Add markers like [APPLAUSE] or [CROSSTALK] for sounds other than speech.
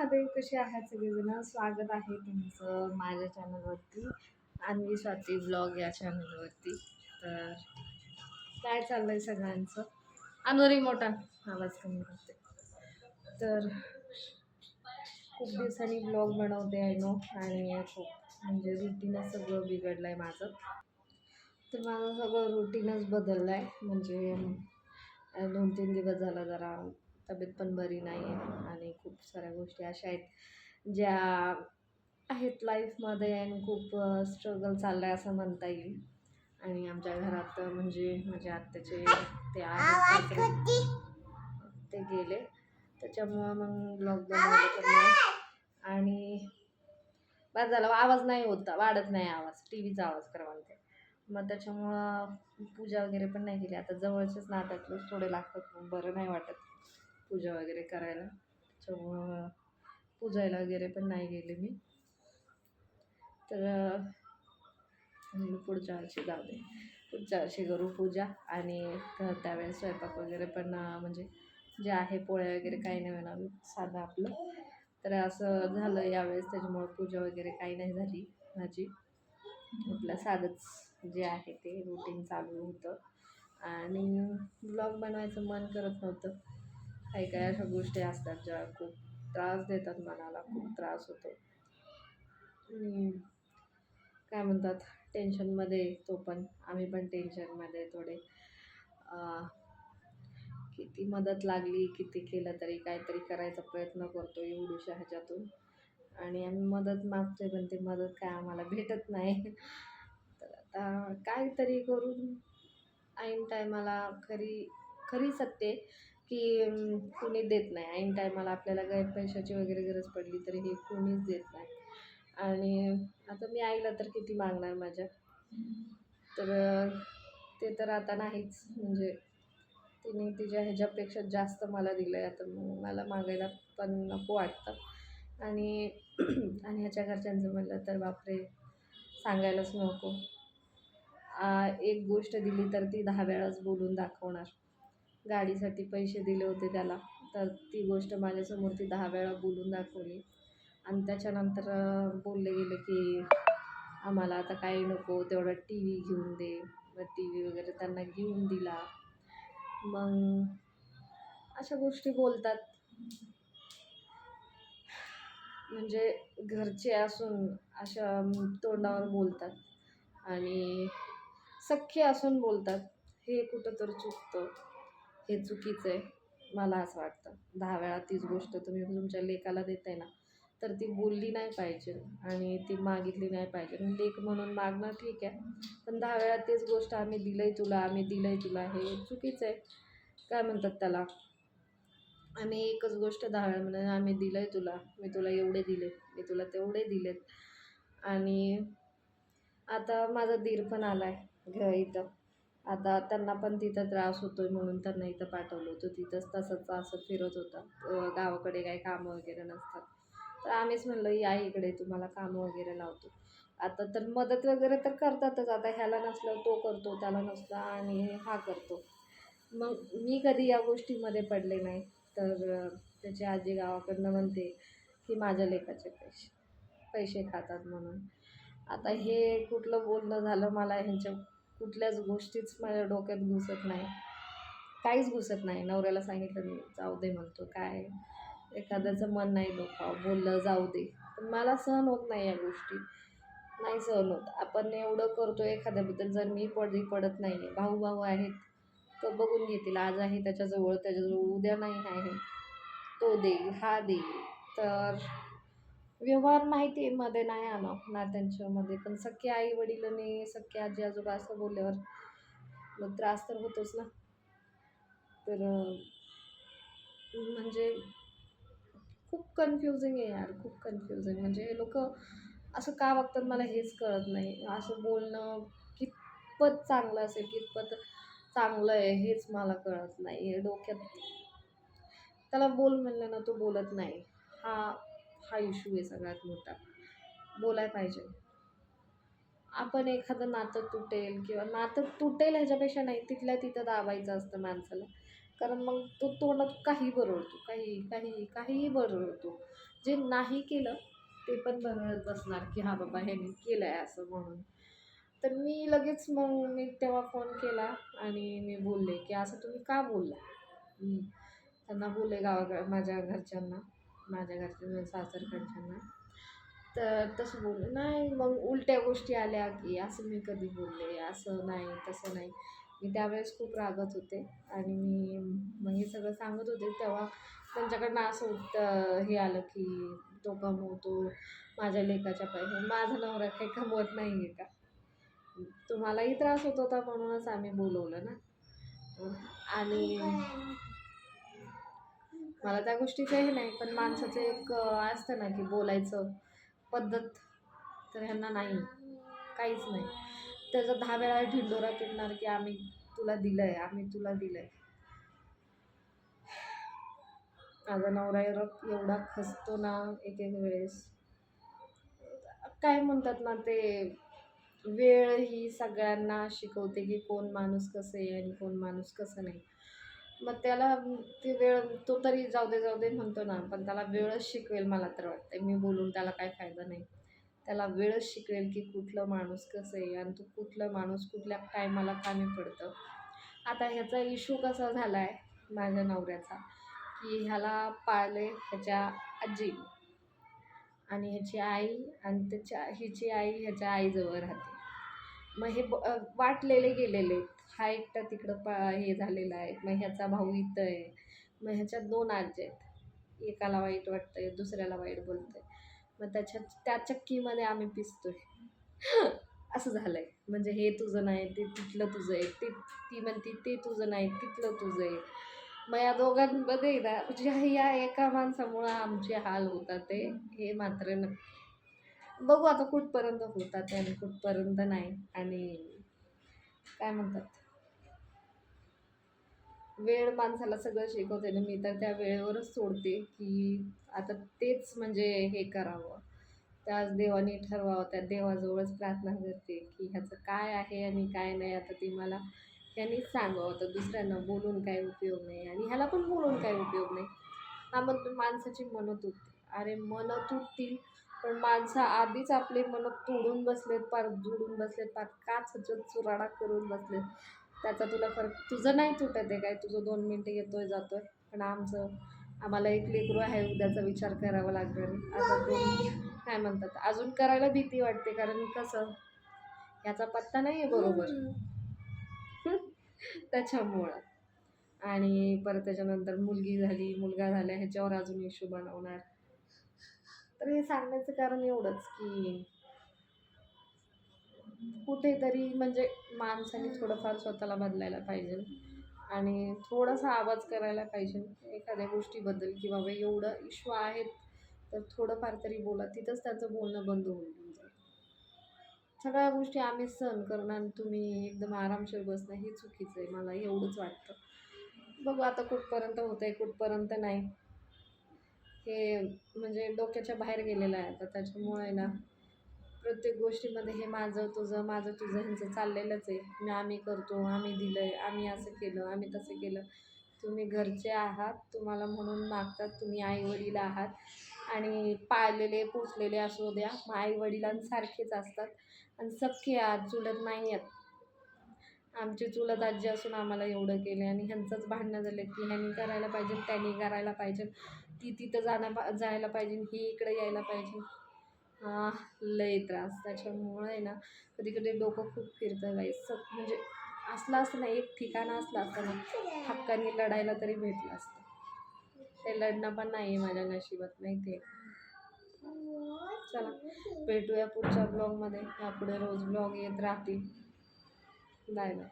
महादेव कसे आहात सगळेजण? स्वागत आहे तुमचं माझ्या चॅनलवरती आणि स्वाती ब्लॉग या चॅनलवरती तर काय चाललं आहे सगळ्यांचं? अनुरी मोठा आवाज कमी करते. तर खूप दिवसांनी ब्लॉग बनवते आहे नो आणि खूप म्हणजे रुटीनच सगळं बिघडलं आहे माझं. तर माझं सगळं रुटीनच बदललं आहे म्हणजे दोन तीन दिवस झाला जरा तब्येत पण बरी नाही आहे आणि खूप साऱ्या गोष्टी अशा आहेत ज्या आहेत लाईफमध्ये आणि खूप स्ट्रगल चाललं आहे असं म्हणता येईल. आणि आमच्या घरात म्हणजे माझ्या आत्याचे ते आहेत. ते गेले. त्याच्यामुळं मग नाही. आणि बस झालं. आवाज नाही होता. वाढत नाही आवाज. टी व्हीचा आवाज कर म्हणते. मग त्याच्यामुळं पूजा वगैरे पण नाही केली. आता जवळचेच नात्यातलेच थोडे लागतात. बरं नाही वाटत. पूजा वगैरे करायला. त्याच्यामुळं पूजायला वगैरे पण नाही गेले मी. तर पुढच्या वर्षी जाऊ दे. पुढच्या वर्षी करू पूजा आणि तर त्यावेळेस स्वयंपाक वगैरे पण म्हणजे जे आहे पोळ्या वगैरे काही नाही बनवलं साधं आपलं. तर असं झालं यावेळेस त्याच्यामुळं पूजा वगैरे काही नाही झाली माझी. आपलं साधंच जे आहे ते रुटीन चालू होतं. आणि ब्लॉग बनवायचं मन करत नव्हतं. काही काही अशा गोष्टी असतात ज्या खूप त्रास देतात मनाला खूप त्रास होतो. काय म्हणतात टेन्शनमध्ये तो पण आम्ही पण टेन्शनमध्ये थोडे किती मदत लागली किती केलं तरी काहीतरी करायचा प्रयत्न करतो एवढ्याशा ह्याच्यातून. आणि आम्ही मदत मागतोय पण ते मदत काय आम्हाला भेटत नाही. तर आता काहीतरी करून ऐन टायमाला खरी खरी सत्य की कुणी देत नाही. ऐन टायमाला आपल्याला काही पैशाची वगैरे गरज पडली तरी हे कोणीच देत नाही. आणि आता मी आईला तर किती मागणार माझ्या? तर ते तर आता नाहीच. म्हणजे तिने तिच्या ह्याच्यापेक्षा जास्त मला दिलं आहे आता मला मागायला पण नको वाटतं. आणि आणि ह्याच्या घरच्यांचं म्हणलं तर बापरे सांगायलाच नको. एक गोष्ट दिली तर ती दहा वेळाच बोलून दाखवणार. गाडीसाठी पैसे दिले होते त्याला. तर ती गोष्ट माझ्यासमोर ती दहा वेळा बोलून दाखवली. आणि त्याच्यानंतर बोलले गेले की आम्हाला आता काही नको तेवढा टी व्ही घेऊन दे. मग टी व्ही वगैरे त्यांना घेऊन दिला. मग अशा गोष्टी बोलतात. म्हणजे घरचे असून अशा तोंडावर बोलतात. आणि सख्खे असून बोलतात. हे कुठं तर चुकतं. हे चुकीचं आहे मला असं वाटतं. दहा वेळा तीच गोष्ट तुम्ही तुमच्या लेकाला देताय ना तर ती बोलली नाही पाहिजे आणि ती मागितली नाही पाहिजे. लेख म्हणून मागणं ठीक आहे पण दहा वेळा तेच गोष्ट आम्ही दिलंय तुला आम्ही दिलंय तुला हे चुकीचं आहे. काय म्हणतात त्याला? आम्ही एकच गोष्ट दहा वेळा म्हणून आम्ही दिलंय तुला मी तुला एवढे दिले मी तुला तेवढे दिलेत. आणि आता माझा दीर पण आलाय घ इथं. आता त्यांना पण तिथं त्रास होतो आहे म्हणून त्यांना इथं पाठवलं होतं. तिथंच तसंच असं फिरत होता. गावाकडे काही कामं वगैरे नसतात. तर आम्हीच म्हणलं या इकडे तुम्हाला कामं वगैरे लावतो. आता तर मदत वगैरे तर करतातच. आता ह्याला नसलं तो करतो त्याला नसला आणि हा करतो. मग मी कधी या गोष्टीमध्ये पडले नाही. तर त्याची आजी गावाकडनं म्हणते की माझ्या लेखाचे पैसे पैसे खातात म्हणून. आता हे कुठलं बोलणं झालं मला ह्यांच्या कुठल्याच गोष्टीच माझ्या डोक्यात घुसत नाही. काहीच घुसत नाही. नवऱ्याला सांगितलं मी जाऊ दे म्हणतो. काय? एखाद्याचं मन नाही डोकावं बोललं जाऊ दे. पण मला सहन होत नाही या गोष्टी. नाही सहन होत. आपण एवढं करतो एखाद्याबद्दल जर मी पडली पडत नाही आहे भाऊ भाऊ आहेत. तर बघून घेतील. आज आहे त्याच्याजवळ त्याच्याजवळ. उद्या नाही आहे. तो देईल हा देईल तर व्यवहार माहिती मध्ये नाही आला नात्यांच्यामध्ये पण सख्खे आई वडील सख्खे आजी आजोबा असं बोलल्यावर मग त्रास तर होतोच ना. तर म्हणजे खूप कन्फ्युजिंग आहे यार खूप कन्फ्युजिंग म्हणजे हे लोक असं का वागतात मला हेच कळत नाही. असं बोलणं कितपत चांगलं असेल कितपत चांगलं आहे हेच मला कळत नाही. डोक्यात त्याला बोल म्हणलं ना तो बोलत नाही. हा हा इश्यू आहे सगळ्यात मोठा. बोलाय पाहिजे. आपण एखादं नातं तुटेल किंवा नातं तुटेल ह्याच्यापेक्षा नाही तिथल्या तिथं दाबायचं असतं माणसाला. कारण मग तो तोंडात काही बरळतो काही काही काहीही बरळतो जे नाही केलं ते पण बरळत बसणार की हा बाबा ह्याने केलं आहे असं म्हणून. तर मी लगेच मग मी तेव्हा फोन केला आणि मी बोलले की असं तुम्ही का बोलला? त्यांना बोलले गावाकडे माझ्या घरच्यांना. माझ्या घरच्या म्हणजे सासरकडच्यांना. तर तसं बोलले नाही मग उलट्या गोष्टी आल्या की असं मी कधी बोलले असं नाही तसं नाही. मी त्यावेळेस खूप रागत होते आणि मी मग हे सगळं सांगत होते. तेव्हा त्यांच्याकडनं असं होत हे आलं की तो कमवतो माझ्या लेकाच्या पैसे माझा नवरा काही कमवत नाही आहे का? तुम्हालाही त्रास होत होता म्हणूनच आम्ही बोलवलं ना. आणि मला त्या गोष्टीचं हे नाही पण माणसाचं एक असतं ना की बोलायचं पद्धत तर ह्यांना नाही काहीच नाही. त्याचा दहा वेळा ढिंडोरा पिटणार की आम्ही तुला दिलं आहे आम्ही तुला दिलं आहे माझा नवरा एवढा खसतो ना एक एक वेळेस. काय म्हणतात ना ते वेळ ही सगळ्यांना शिकवते की कोण माणूस कसं आहे आणि कोण माणूस कसं नाही. मग त्याला ती वेळ तो तरी जाऊ दे जाऊ दे म्हणतो ना पण त्याला वेळच शिकवेल मला तर वाटतं मी बोलून त्याला काय फायदा नाही. त्याला वेळच शिकवेल की कुठलं माणूस कसं आहे आणि तो कुठलं माणूस कुठल्या टायमाला कामी पडतं. आता ह्याचा इशू कसा झाला आहे माझ्या नवऱ्याचा की ह्याला पाळले ह्याच्या आजी आणि ह्याची आई आणि त्याच्या हिची आई ह्याच्या आईजवळ राहते. मग हे ब वाटलेले गेलेले आहेत. हा एकटा तिकडं पा हे झालेला आहे. मग ह्याचा भाऊ इथं आहे. मग ह्याच्यात दोन आजी आहेत. एकाला वाईट वाटतं आहे दुसऱ्याला वाईट बोलतं आहे मग त्याच्यात त्या चक्कीमध्ये आम्ही पिसतोय. [LAUGHS] असं झालं आहे म्हणजे हे तुझं नाही ते तिथलं तुझं आहे. ते ती म्हणते ते तुझं नाही तिथलं तुझं आहे. मग या दोघांमध्ये ना म्हणजे ह्या- या एका माणसामुळं आमचे हाल होतात ते. हे मात्र नक्की. बघू आता कुठपर्यंत होतात आणि कुठपर्यंत नाही. आणि काय म्हणतात? वेळ माणसाला सगळं शिकवते ना मी तर त्या वेळेवरच सोडते की आता तेच म्हणजे हे करावं. त्याच देवाने ठरवावं त्या देवाजवळच प्रार्थना करते की ह्याचं काय आहे आणि काय नाही आता ती मला त्यांनीच सांगावं. तर दुसऱ्यांना बोलून काय उपयोग नाही आणि ह्याला पण बोलून काय उपयोग नाही. हा मग माणसाची मनं तुटते. अरे मनं तुटतील? पण माणसं आधीच आपले मन तोडून बसलेत पार जुडून बसलेत पार काच चुराडा करून बसलेत. त्याचा तुला फरक तुझं नाही तुटत आहे काय? तुझं दोन मिनटं येतोय जातोय. पण आमचं आम्हाला एक लेकरू आहे उद्याचा विचार करावा लागणार आता दोन काय म्हणतात अजून करायला भीती वाटते कारण कसं याचा पत्ता नाही आहे बरोबर. त्याच्यामुळं. आणि परत त्याच्यानंतर मुलगी झाली मुलगा झाला ह्याच्यावर अजून इश्यू बनवणार. तर हे सांगण्याचं कारण एवढंच की कुठेतरी म्हणजे माणसाने थोडंफार स्वतःला बदलायला पाहिजे. आणि थोडासा आवाज करायला पाहिजे एखाद्या गोष्टीबद्दल की बाबा एवढं इश्व आहेत तर थोडंफार तरी बोला. तिथंच त्यांचं बोलणं बंद होऊन जाईल सगळ्या गोष्टी आम्ही सहन करणं आणि तुम्ही एकदम आरामशीर बसणं हे चुकीचं आहे. मला एवढंच वाटतं. बघू आता कुठपर्यंत होतं आहे कुठपर्यंत नाही. हे म्हणजे डोक्याच्या बाहेर गेलेलं आहे. आता त्याच्यामुळे ना प्रत्येक गोष्टीमध्ये हे माझं तुझं माझं तुझं ह्यांचं चाललेलंच आहे. मी आम्ही करतो आम्ही दिलं आहे आम्ही असं केलं आम्ही तसं केलं. तुम्ही घरचे आहात तुम्हाला म्हणून मागतात तुम्ही आईवडील आहात. आणि पाळलेले पोचलेले असू द्या मग आईवडिलांसारखेच असतात. आणि सबके आहात चुलत नाही आहेत. आमची चुलत आजी असून आम्हाला एवढं केलं आणि ह्यांचंच भांडणं झालं की ह्यांनी करायला पाहिजे त्यांनी करायला पाहिजे ती तिथं जाणं पा जायला पाहिजे ही इकडे यायला पाहिजे. हा लय त्रास. त्याच्यामुळं आहे ना कधी कधी डोकं खूप फिरतं गाई स म्हणजे असलं असतं ना एक ठिकाण असलं असतं ना हक्काने लढायला तरी भेटलं असतं. ते लढणं पण नाही आहे माझ्या नशिबात नाही ते चला भेटूया पुढच्या ब्लॉगमध्ये यापुढे रोज ब्लॉग येत राहतील. Bye bye